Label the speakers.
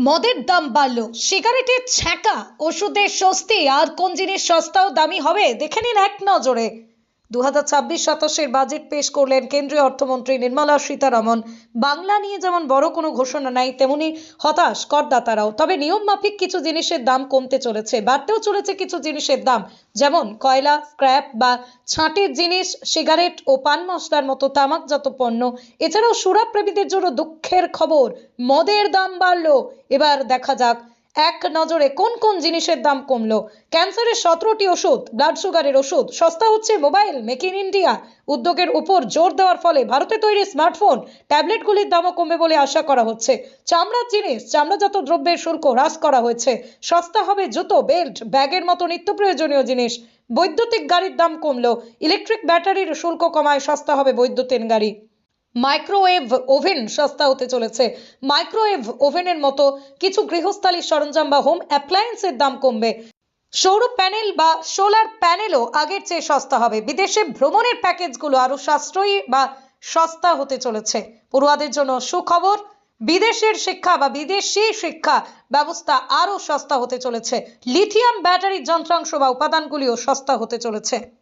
Speaker 1: মদের দাম বাড়লো। সিগারেটের ছ্যাঁকা, ওষুধের স্বস্তি, আর কোন জিনিস সস্তা ও দামি হবে? দেখে নিন এক নজরে। দু সাতাশের বাজেট পেশ করলেন কেন্দ্রীয় অর্থমন্ত্রী নির্মলা সীতারামন। বাংলা নিয়ে যেমন বড় কোনো ঘোষণা নাই, তেমনি হতাশ করদাতারাও। তবে নিয়ম মাফিক কিছু জিনিসের দাম কমতে চলেছে, বাড়তেও চলেছে কিছু জিনিসের দাম। যেমন কয়লা, স্ক্র্যাপ বা ছাঁটের জিনিস, সিগারেট ও পান মশলার মতো তামাকজাত পণ্য। এছাড়াও সুরাপ্রেমীদের জন্য দুঃখের খবর, মদের দাম বাড়লো। এবার দেখা যাক এক নজরে কোন কোন জিনিসের দাম কমলো? ক্যান্সারের সতেরোটি ওষুধ ব্লাড সুগারের ওষুধ, সস্তা হচ্ছে মোবাইল মেক ইন ইন্ডিয়া উদ্যোগের উপর জোর দেওয়ার ফলে ভারতে তৈরি স্মার্টফোন ট্যাবলেটগুলির দামও কমবে বলে আশা করা হচ্ছে। চামড়ার জিনিস, চামড়াজাত দ্রব্যের শুল্ক হ্রাস করা হয়েছে। সস্তা হবে জুতো বেল্ট ব্যাগের মতো নিত্য প্রয়োজনীয় জিনিস। বৈদ্যুতিক গাড়ির দাম কমলো। ইলেকট্রিক ব্যাটারির শুল্ক কমায় সস্তা হবে বৈদ্যুতিন গাড়ি। মাইক্রোওয়েভ ওভেন সস্তা হতে চলেছে। মাইক্রোওয়েভ ওভেনের মতো কিছু গৃহস্থালী সরঞ্জাম বা হোম অ্যাপ্লায়েন্সের দাম কমবে। সৌর প্যানেল বা সোলার প্যানেলও আগের চেয়ে সস্তা হবে। বিদেশে ভ্রমণের প্যাকেজগুলো আরও সাশ্রয়ী বা সস্তা হতে চলেছে। পড়ুয়াদের জন্য সুখবর, বিদেশের শিক্ষা বা বিদেশি শিক্ষা ব্যবস্থা আরও সস্তা হতে চলেছে। লিথিয়াম ব্যাটারির যন্ত্রাংশ বা উপাদানগুলিও সস্তা হতে চলেছে।